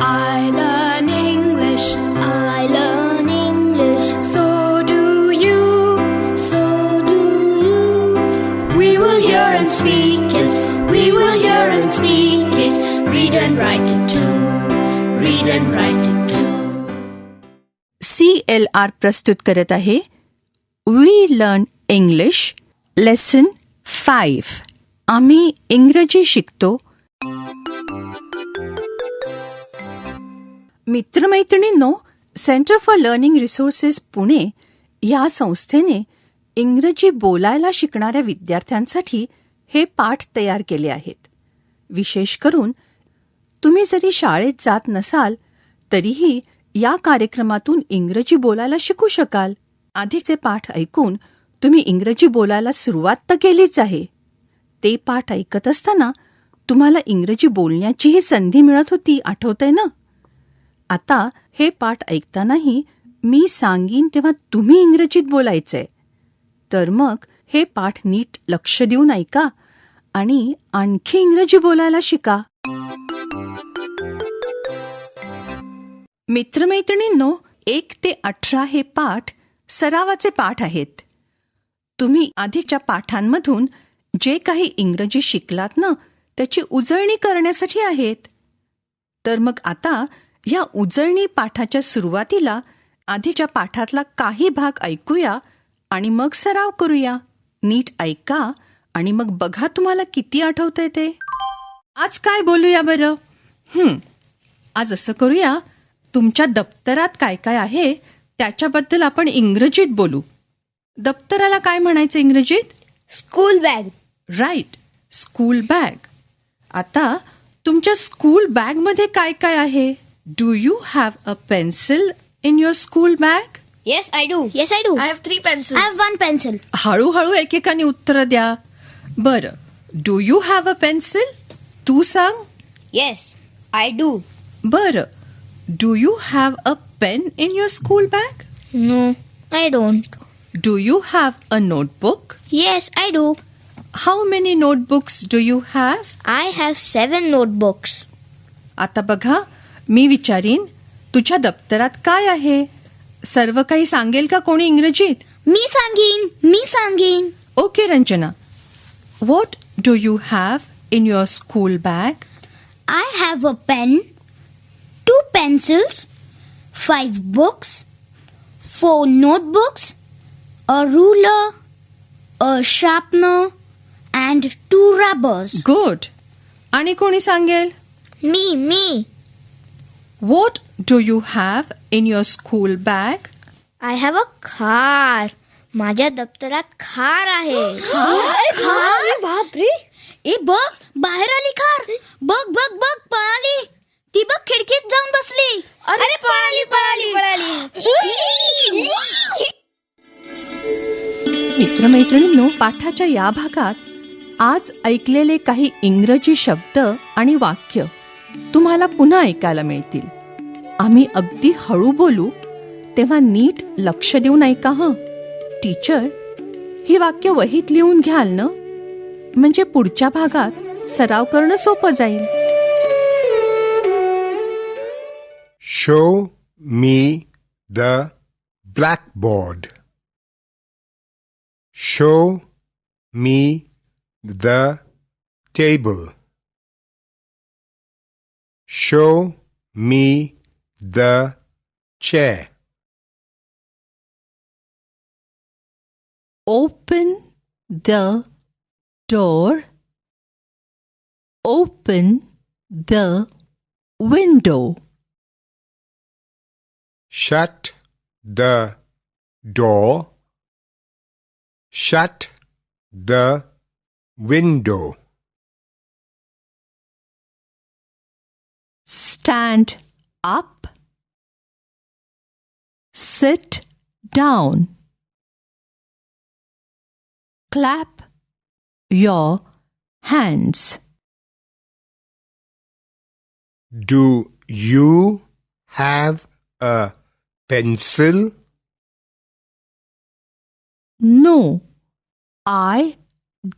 I learn English, I learn English, so do you. so do you. We will hear and speak it, we will hear and speak it, read and write it too, read and write it too. C L R प्रस्तुत करत आहे we learn English lesson five आम्ही इंग्रजी शिकतो. मित्रमैत्रिणींनो centre for learning resources Pune या संस्थेने इंग्रजी बोलायला शिकणाऱ्या विद्यार्थ्यांसाठी हे पाठ तयार केले आहेत. विशेष करून तुम्ही जरी शाळेत जात नसाल तरीही या कार्यक्रमातून इंग्रजी बोलायला शिकू शकाल. आधीचे पाठ ऐकून तुम्ही इंग्रजी बोलायला सुरुवात तर केलीच आहे. ते पाठ ऐकत असताना तुम्हाला इंग्रजी बोलण्याचीही संधी मिळत होती आठवतंय ना? आता हे पाठ ऐकतानाही मी सांगीन तेव्हा तुम्ही इंग्रजीत बोलायचंय. तर मग हे पाठ नीट लक्ष देऊन ऐका आणि आणखी इंग्रजी बोलायला शिका. मित्रमैत्रिणींनो एक ते अठरा हे पाठ सरावाचे पाठ आहेत. तुम्ही आधीच्या पाठांमधून जे काही इंग्रजी शिकलात ना त्याची उजळणी करण्यासाठी आहेत. तर मग आता या उजळणी पाठाच्या सुरुवातीला आधीच्या पाठातला काही भाग ऐकूया आणि मग सराव करूया. नीट ऐका आणि मग बघा तुम्हाला किती आठवतंय ते. आज काय बोलूया बरं? हं, आज असं करूया तुमच्या दप्तरात काय काय आहे त्याच्याबद्दल आपण इंग्रजीत बोलू. दप्तराला काय म्हणायचं इंग्रजीत? School bag. Right school bag आता तुमच्या स्कूल बॅगमध्ये काय काय आहे do you have a pencil in your school bag Yes, I do. Yes, I do. I have three pencils. I have one pencil. हळूहळू एकेकाने उत्तर द्या बरं do you have a pencil तू सांग Yes, I do. बरं do you have a pen in your school bag No, I don't. Do you have a notebook Yes, I do. How many notebooks do you have I have seven notebooks. आता बघा मी विचारीन तुझ्या दप्तरात काय आहे सर्व काही सांगेल का कोणी इंग्रजीत मी सांगीन मी सांगीन okay Ranjana what do you have in your school bag I have a pen, two pencils, five books, four notebooks, a ruler, a sharpener, and two rubbers. Good आणि कोणी सांगेल? Me, me. What do you have in your school bag I have a car. माझ्या दप्तरात खार आहे. खार बापरे ए बघ बाहेर आली खार बघ बघ बघ पळाली. ती बघ खिडकीत जाऊन बसली. अरे पळाली पळाली. पळाली. मित्रमैत्रिणींनो पाठाच्या या भागात आज ऐकलेले काही इंग्रजी शब्द आणि वाक्य तुम्हाला पुन्हा ऐकायला मिळतील. आम्ही अगदी हळू बोलू तेव्हा नीट लक्ष देऊन ऐका हं? टीचर ही वाक्य वहीत लिहून घ्याल ना? म्हणजे पुढच्या भागात सराव करणं सोपं जाईल. Show me the blackboard show me the table. Show me the chair. Open the door. Open the window. Shut the door. Shut the window. Stand up. Sit down. Clap your hands. Do you have a pencil? No, I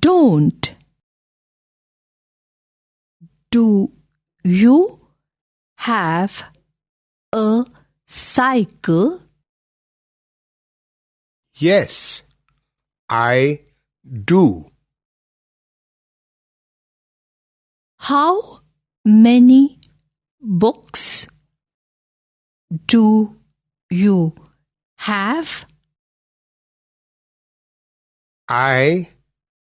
don't. Do you have a cycle? Yes, I do. How many books do you have? I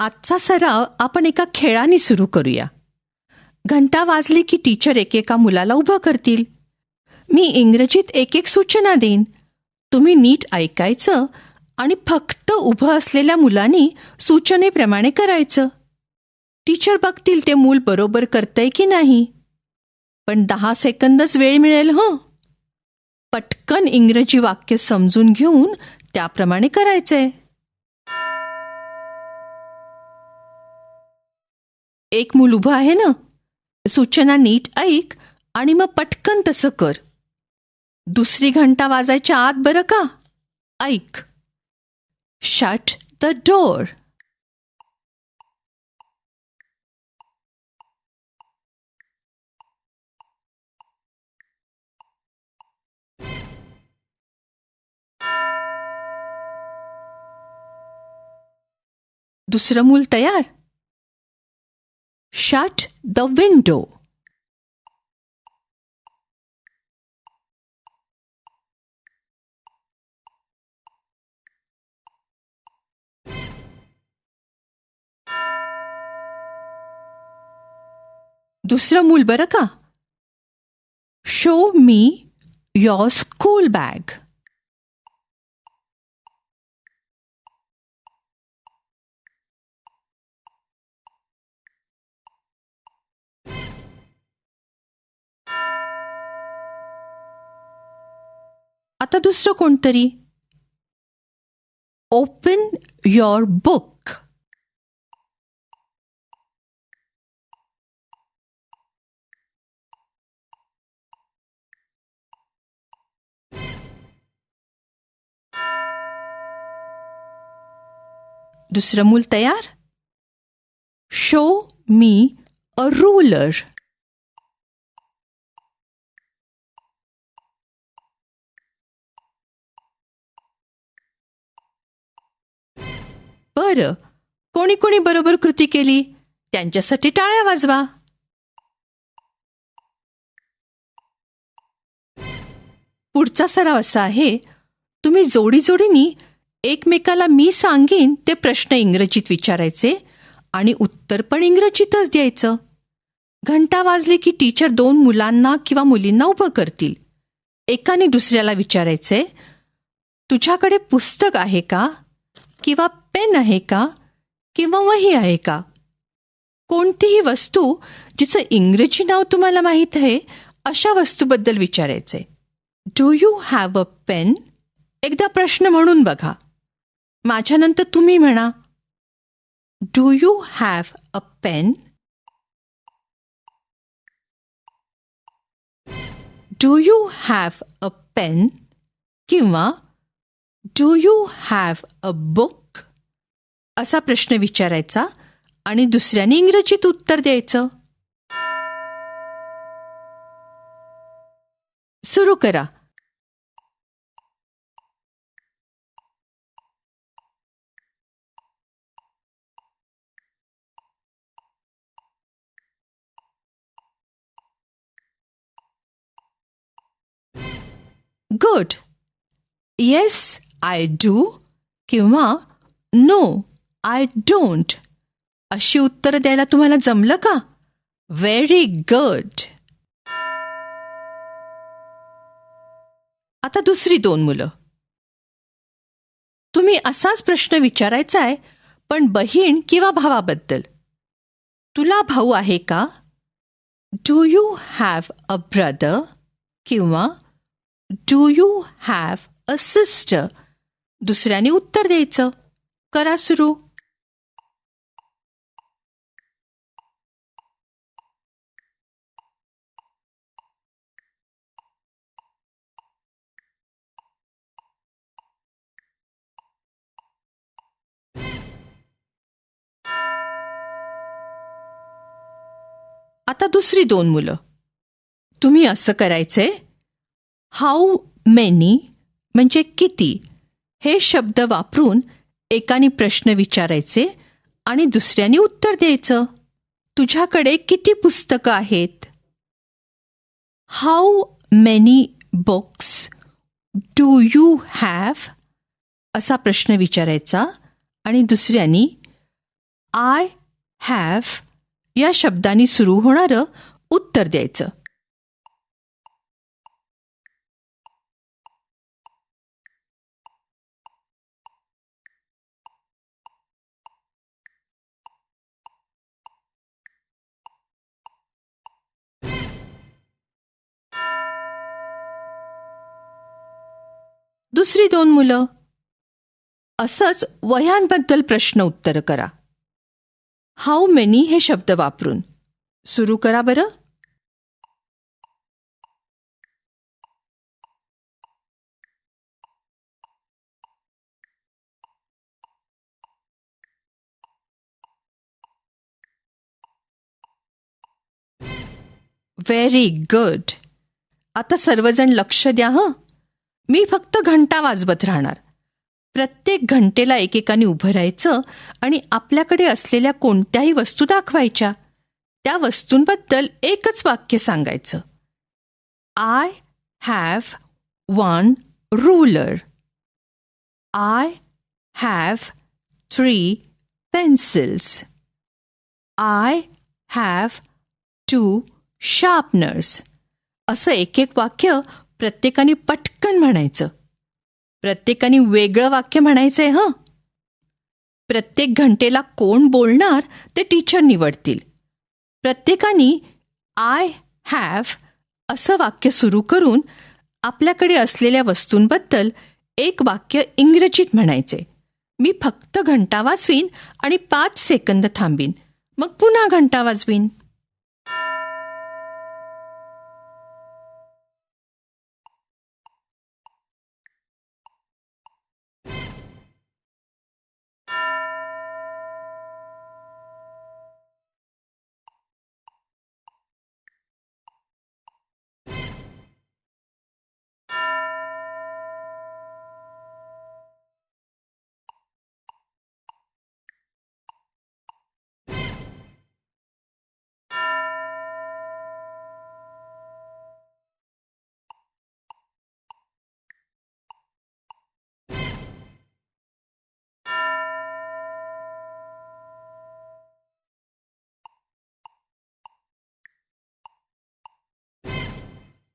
आजचा सराव आपण एका खेळाने सुरू करूया. घंटा वाजली की टीचर एकेका मुलाला उभं करतील. मी इंग्रजीत एक एक सूचना देईन. तुम्ही नीट ऐकायचं आणि फक्त उभं असलेल्या मुलांनी सूचनेप्रमाणे करायचं. टीचर बघतील ते मूल बरोबर करतंय की नाही. पण दहा सेकंदच वेळ मिळेल हो? पटकन इंग्रजी वाक्य समजून घेऊन त्याप्रमाणे करायचंय. एक मूल उभं आहे ना? सूचना नीट ऐक आणि मग पटकन तसं कर. दुसरी घंटा वाजायच्या आत बरं का? ऐक. शट द डोर दुसरं मूल तयार? शट द विंडो दुसरं मूल बरं का show me your school bag आता दुसरं कोणतरी? ओपन युअर बुक दुसरं मूल तयार? शो मी अ रुलर बरं. कोणी कोणी बरोबर कृती केली? त्यांच्यासाठी टाळ्या वाजवा. पुढचा सराव असा आहे तुम्ही जोडी जोडीनी एकमेकाला मी सांगेन ते प्रश्न इंग्रजीत विचारायचे आणि उत्तर पण इंग्रजीतच द्यायचं. घंटा वाजली की टीचर दोन मुलांना किंवा मुलींना उभं करतील. एकाने दुसऱ्याला विचारायचे तुझ्याकडे पुस्तक आहे का? किंवा पेन आहे का? किंवा वही आहे का? कोणतीही वस्तू जिचं इंग्रजी नाव तुम्हाला माहीत आहे अशा वस्तूबद्दल विचारायचे. Do you have a pen एकदा प्रश्न म्हणून बघा. माझ्यानंतर तुम्ही म्हणा. Do you have a pen do you have a pen किंवा do you have a book असा प्रश्न विचारायचा आणि दुसऱ्याने इंग्रजीत उत्तर द्यायचं. सुरू करा. गुड येस आय डू किंवा नो आय डोंट अशी उत्तरं द्यायला तुम्हाला जमलं का? व्हेरी गुड आता दुसरी दोन मुलं. तुम्ही असाच प्रश्न विचारायचा आहे पण बहीण किंवा भावाबद्दल. तुला भाऊ आहे का? Do you have a brother किंवा do you have a sister दुसऱ्याने उत्तर द्यायचं. करा सुरू. आता दुसरी दोन मुलं. तुम्ही असं करायचंय? हाऊ मेनी म्हणजे किती हे शब्द वापरून एकाने प्रश्न विचारायचे आणि दुसऱ्याने उत्तर द्यायचं. तुझ्याकडे किती पुस्तकं आहेत? How many books do you have असा प्रश्न विचारायचा आणि दुसऱ्यानी आय हॅव या शब्दांनी सुरू होणारं उत्तर द्यायचं. दुसरी दोन मुलं. असंच वह्यांबद्दल प्रश्न उत्तर करा. हाऊ मेनी हे शब्द वापरून? सुरू करा बरं. व्हेरी गुड आता सर्वजण लक्ष द्या हं. मी फक्त घंटा वाजवत राहणार. प्रत्येक घंटेला एकेकाने उभं राहायचं आणि आपल्याकडे असलेल्या कोणत्याही वस्तू दाखवायच्या. त्या वस्तूंबद्दल एकच वाक्य सांगायचं. I have one ruler I have three pencils I have two sharpeners असं एक एक वाक्य प्रत्येकाने पटकन म्हणायचं. प्रत्येकाने वेगळं वाक्य म्हणायचंय हं? प्रत्येक घंटेला कोण बोलणार ते टीचर निवडतील. प्रत्येकाने आय हॅव असं वाक्य सुरू करून आपल्याकडे असलेल्या वस्तूंबद्दल एक वाक्य इंग्रजीत म्हणायचे मी फक्त घंटा वाजवीन आणि पाच सेकंद थांबीन. मग पुन्हा घंटा वाजवीन.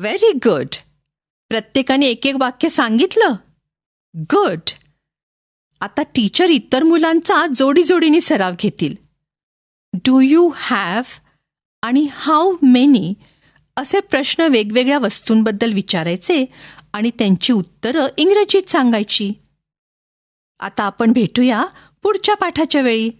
व्हेरी गुड प्रत्येकाने एक एक वाक्य सांगितलं. गुड आता टीचर इतर मुलांचा जोडी जोडीने सराव घेतील. डू यू हॅव आणि हाऊ मेनी असे प्रश्न वेगवेगळ्या वस्तूंबद्दल विचारायचे आणि त्यांची उत्तरं इंग्रजीत सांगायची? आता आपण भेटूया पुढच्या पाठाच्या वेळी.